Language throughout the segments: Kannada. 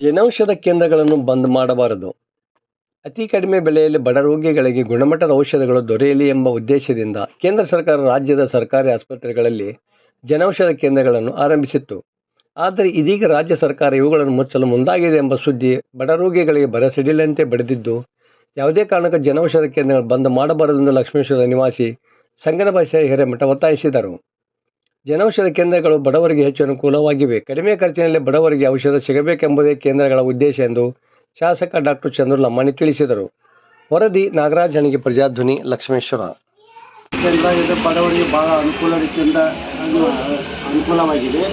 ಜನೌಷಧ ಕೇಂದ್ರಗಳನ್ನು ಬಂದ್ ಮಾಡಬಾರದು. ಅತಿ ಕಡಿಮೆ ಬೆಲೆಯಲ್ಲಿ ಬಡ ರೋಗಿಗಳಿಗೆ ಗುಣಮಟ್ಟದ ಔಷಧಗಳು ದೊರೆಯಲಿ ಎಂಬ ಉದ್ದೇಶದಿಂದ ಕೇಂದ್ರ ಸರ್ಕಾರ ರಾಜ್ಯದ ಸರ್ಕಾರಿ ಆಸ್ಪತ್ರೆಗಳಲ್ಲಿ ಜನೌಷಧ ಕೇಂದ್ರಗಳನ್ನು ಆರಂಭಿಸಿತ್ತು. ಆದರೆ ಇದೀಗ ರಾಜ್ಯ ಸರ್ಕಾರ ಇವುಗಳನ್ನು ಮುಚ್ಚಲು ಮುಂದಾಗಿದೆ ಎಂಬ ಸುದ್ದಿ ಬಡ ರೋಗಿಗಳಿಗೆ ಬರಸಿಡಿಲಂತೆ ಬಡಿದಿದ್ದು, ಯಾವುದೇ ಕಾರಣಕ್ಕೂ ಜನೌಷಧ ಕೇಂದ್ರಗಳು ಬಂದ್ ಮಾಡಬಾರದೆಂದು ಲಕ್ಷ್ಮೇಶ್ವರ ನಿವಾಸಿ ಸಂಗನಬಾಯಿ ಹಿರೇಮಠ ಒತ್ತಾಯಿಸಿದರು. ಜನೌಷಧ ಕೇಂದ್ರಗಳು ಬಡವರಿಗೆ ಹೆಚ್ಚು ಅನುಕೂಲವಾಗಿವೆ. ಕಡಿಮೆ ಖರ್ಚಿನಲ್ಲಿ ಬಡವರಿಗೆ ಔಷಧ ಸಿಗಬೇಕೆಂಬುದೇ ಕೇಂದ್ರಗಳ ಉದ್ದೇಶ ಎಂದು ಶಾಸಕ ಡಾಕ್ಟರ್ ಚಂದ್ರು ಲಮ್ಮಣಿ ತಿಳಿಸಿದರು. ವರದಿ ನಾಗರಾಜ್ ಹಣಿಗೆ ಪ್ರಜಾಧ್ವನಿ ಲಕ್ಷ್ಮೇಶ್ವರ. ಕೇಂದ್ರ ಬಡವರಿಗೆ ಭಾಳ ಅನುಕೂಲ ಅನುಕೂಲವಾಗಿದೆ.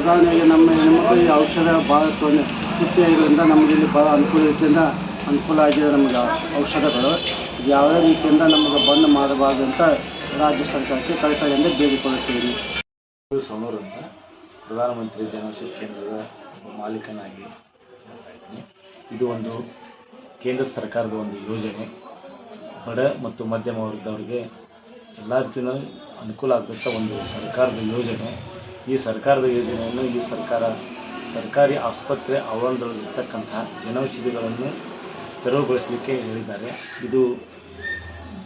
ಉದಾಹರಣೆಗೆ ನಮ್ಮ ಹೆಣ್ಮಕ್ಳಿಗೆ ಔಷಧ ಭಾಳ ತೊಂದರೆ ನಮಗೆ ಇಲ್ಲಿ ಭಾಳ ಅನುಕೂಲ ಅನುಕೂಲ ಆಗಿದೆ ನಮಗೆ ಔಷಧಗಳು. ಯಾವುದೇ ರೀತಿಯಿಂದ ನಮಗೆ ಬಂದ್ ಮಾಡಬಾರ್ದು ಅಂತ ರಾಜ್ಯ ಸರ್ಕಾರಕ್ಕೆ ಕಳಕಳಿಯಿಂದ ಬೇಡಿಕೊಳ್ಳುತ್ತೇನೆ ಸೋನೂರು ಅಂತ ಪ್ರಧಾನಮಂತ್ರಿ ಜನೌಷಧಿ ಕೇಂದ್ರದ ಮಾಲೀಕನಾಗಿ ಇದು ಒಂದು ಕೇಂದ್ರ ಸರ್ಕಾರದ ಒಂದು ಯೋಜನೆ. ಬಡ ಮತ್ತು ಮಧ್ಯಮ ವರ್ಗದವರಿಗೆ ಎಲ್ಲ ರೀತಿಯೂ ಅನುಕೂಲ ಆಗುವಂಥ ಒಂದು ಸರ್ಕಾರದ ಯೋಜನೆ. ಈ ಸರ್ಕಾರದ ಯೋಜನೆಯನ್ನು ಈ ಸರ್ಕಾರ ಸರ್ಕಾರಿ ಆಸ್ಪತ್ರೆ ಆವರಣದಲ್ಲಿರ್ತಕ್ಕಂಥ ಜನೌಷಧಿಗಳನ್ನು ತೆರವುಗೊಳಿಸಲಿಕ್ಕೆ ಹೇಳಿದ್ದಾರೆ. ಇದು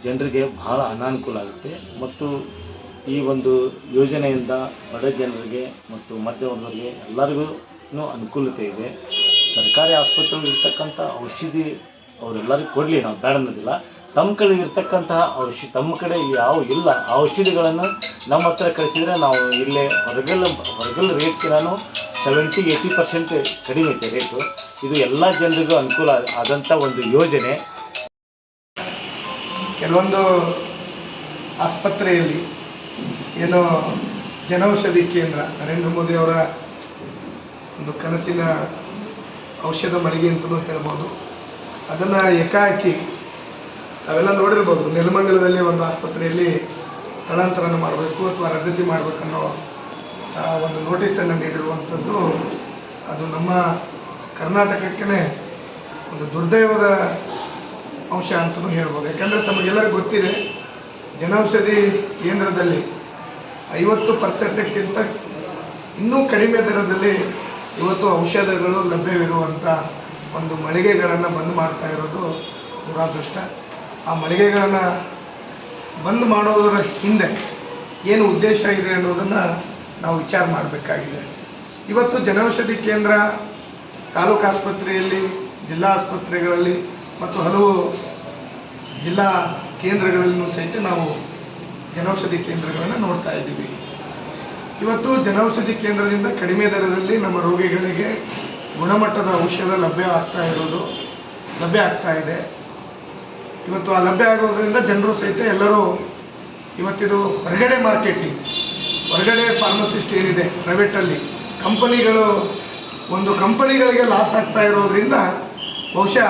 ಜನರಿಗೆ ಬಹಳ ಅನಾನುಕೂಲ ಆಗುತ್ತೆ. ಮತ್ತು ಈ ಒಂದು ಯೋಜನೆಯಿಂದ ಬಡ ಜನರಿಗೆ ಮತ್ತು ಮಧ್ಯವರ್ಗರಿಗೆ ಎಲ್ಲರಿಗೂ ಅನುಕೂಲತೆ ಇದೆ. ಸರ್ಕಾರಿ ಆಸ್ಪತ್ರೆಗಳಿರ್ತಕ್ಕಂಥ ಔಷಧಿ ಅವರೆಲ್ಲರಿಗೂ ಕೊಡಲಿ, ನಾವು ಬೇಡ ಅನ್ನೋದಿಲ್ಲ. ತಮ್ಮ ಕಡೆ ಇರ್ತಕ್ಕಂತಹ ಔಷಧಿ, ತಮ್ಮ ಕಡೆ ಯಾವ ಇಲ್ಲ, ಆ ಔಷಧಿಗಳನ್ನು ನಮ್ಮ ಹತ್ರ ಕಳಿಸಿದರೆ ನಾವು ಇಲ್ಲೇ ಹೊರಗಲ್ಲ ಹೊರಗಲ್ಲ ರೇಟ್ಗೆ ಸೆವೆಂಟಿ ಏಯ್ಟಿ ಪರ್ಸೆಂಟ್ ಕಡಿಮೆ ಐತೆ ರೇಟು. ಇದು ಎಲ್ಲ ಜನರಿಗೂ ಅನುಕೂಲ ಆದಂಥ ಒಂದು ಯೋಜನೆ. ಕೆಲವೊಂದು ಆಸ್ಪತ್ರೆಯಲ್ಲಿ ಏನೋ ಜನೌಷಧಿ ಕೇಂದ್ರ, ನರೇಂದ್ರ ಮೋದಿ ಅವರ ಒಂದು ಕನಸಿನ ಔಷಧ ಮಳಿಗೆ ಅಂತಲೂ ಹೇಳ್ಬೋದು. ಅದನ್ನು ಏಕಾಏಕಿ ನಾವೆಲ್ಲ ನೋಡಿರ್ಬೋದು, ನೆಲಮಂಗಲದಲ್ಲಿ ಒಂದು ಆಸ್ಪತ್ರೆಯಲ್ಲಿ ಸ್ಥಳಾಂತರನ ಮಾಡಬೇಕು ಅಥವಾ ರದ್ದತಿ ಮಾಡಬೇಕನ್ನೋ ಒಂದು ನೋಟಿಸನ್ನು ನೀಡಿರುವಂಥದ್ದು ಅದು ನಮ್ಮ ಕರ್ನಾಟಕಕ್ಕೆ ಒಂದು ದುರ್ದೈವದ ಅಂಶ ಅಂತಲೂ ಹೇಳ್ಬೋದು. ಯಾಕಂದರೆ ತಮಗೆಲ್ಲರಿಗೂ ಗೊತ್ತಿದೆ, ಜನೌಷಧಿ ಕೇಂದ್ರದಲ್ಲಿ ಐವತ್ತು ಪರ್ಸೆಂಟಕ್ಕಿಂತ ಇನ್ನೂ ಕಡಿಮೆ ದರದಲ್ಲಿ ಇವತ್ತು ಔಷಧಗಳು ಲಭ್ಯವಿರುವಂಥ ಒಂದು ಮಳಿಗೆಗಳನ್ನು ಬಂದ್ ಮಾಡ್ತಾ ಇರೋದು ದುರಾದೃಷ್ಟ. ಆ ಮಳಿಗೆಗಳನ್ನು ಬಂದ್ ಮಾಡೋದರ ಹಿಂದೆ ಏನು ಉದ್ದೇಶ ಇದೆ ಅನ್ನೋದನ್ನು ನಾವು ವಿಚಾರ ಮಾಡಬೇಕಾಗಿದೆ. ಇವತ್ತು ಜನೌಷಧಿ ಕೇಂದ್ರ ತಾಲೂಕು ಆಸ್ಪತ್ರೆಯಲ್ಲಿ, ಜಿಲ್ಲಾ ಆಸ್ಪತ್ರೆಗಳಲ್ಲಿ ಮತ್ತು ಹಲವು ಜಿಲ್ಲಾ ಕೇಂದ್ರಗಳಲ್ಲೂ ಸಹಿತ ನಾವು ಜನೌಷಧಿ ಕೇಂದ್ರಗಳನ್ನು ನೋಡ್ತಾ ಇದ್ದೀವಿ. ಇವತ್ತು ಜನೌಷಧಿ ಕೇಂದ್ರದಿಂದ ಕಡಿಮೆ ದರದಲ್ಲಿ ನಮ್ಮ ರೋಗಿಗಳಿಗೆ ಗುಣಮಟ್ಟದ ಔಷಧ ಲಭ್ಯ ಆಗ್ತಾ ಇರೋದು, ಲಭ್ಯ ಆಗ್ತಾ ಇದೆ. ಇವತ್ತು ಆ ಲಭ್ಯ ಆಗೋದ್ರಿಂದ ಜನರು ಸಹಿತ ಎಲ್ಲರೂ ಇವತ್ತಿದು ಹೊರಗಡೆ ಮಾರ್ಕೆಟಿಂಗ್, ಹೊರಗಡೆ ಫಾರ್ಮಸಿಸ್ಟ್ ಏನಿದೆ ಪ್ರೈವೇಟಲ್ಲಿ ಕಂಪನಿಗಳು ಒಂದು ಕಂಪನಿಗಳಿಗೆ ಲಾಸ್ ಆಗ್ತಾ ಇರೋದ್ರಿಂದ ಬಹುಶಃ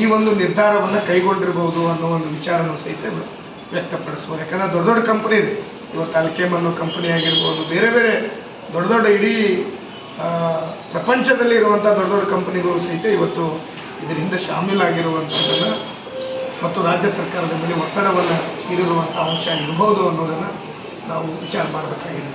ಈ ಒಂದು ನಿರ್ಧಾರವನ್ನು ಕೈಗೊಂಡಿರ್ಬೋದು ಅನ್ನೋ ಒಂದು ವಿಚಾರವನ್ನು ಸಹಿತ ವ್ಯಕ್ತಪಡಿಸ್ಬೋದು. ಯಾಕಂದರೆ ದೊಡ್ಡ ದೊಡ್ಡ ಕಂಪನಿ ಇದೆ. ಇವತ್ತು ಅಲ್ಕೆಮ್ ಅನ್ನೋ ಕಂಪನಿ ಆಗಿರ್ಬೋದು, ಬೇರೆ ಬೇರೆ ದೊಡ್ಡ ದೊಡ್ಡ ಇಡೀ ಪ್ರಪಂಚದಲ್ಲಿ ಇರುವಂಥ ದೊಡ್ಡ ದೊಡ್ಡ ಕಂಪನಿಗಳು ಸಹಿತ ಇವತ್ತು ಇದರಿಂದ ಶಾಮೀಲಾಗಿರುವಂಥದ್ದನ್ನು ಮತ್ತು ರಾಜ್ಯ ಸರ್ಕಾರದ ಮೇಲೆ ಒತ್ತಡವನ್ನು ಇರುವಂಥ ಅಂಶ ಇರಬಹುದು ಅನ್ನೋದನ್ನು ನಾವು ವಿಚಾರ ಮಾಡಬೇಕಾಗಿದೆ.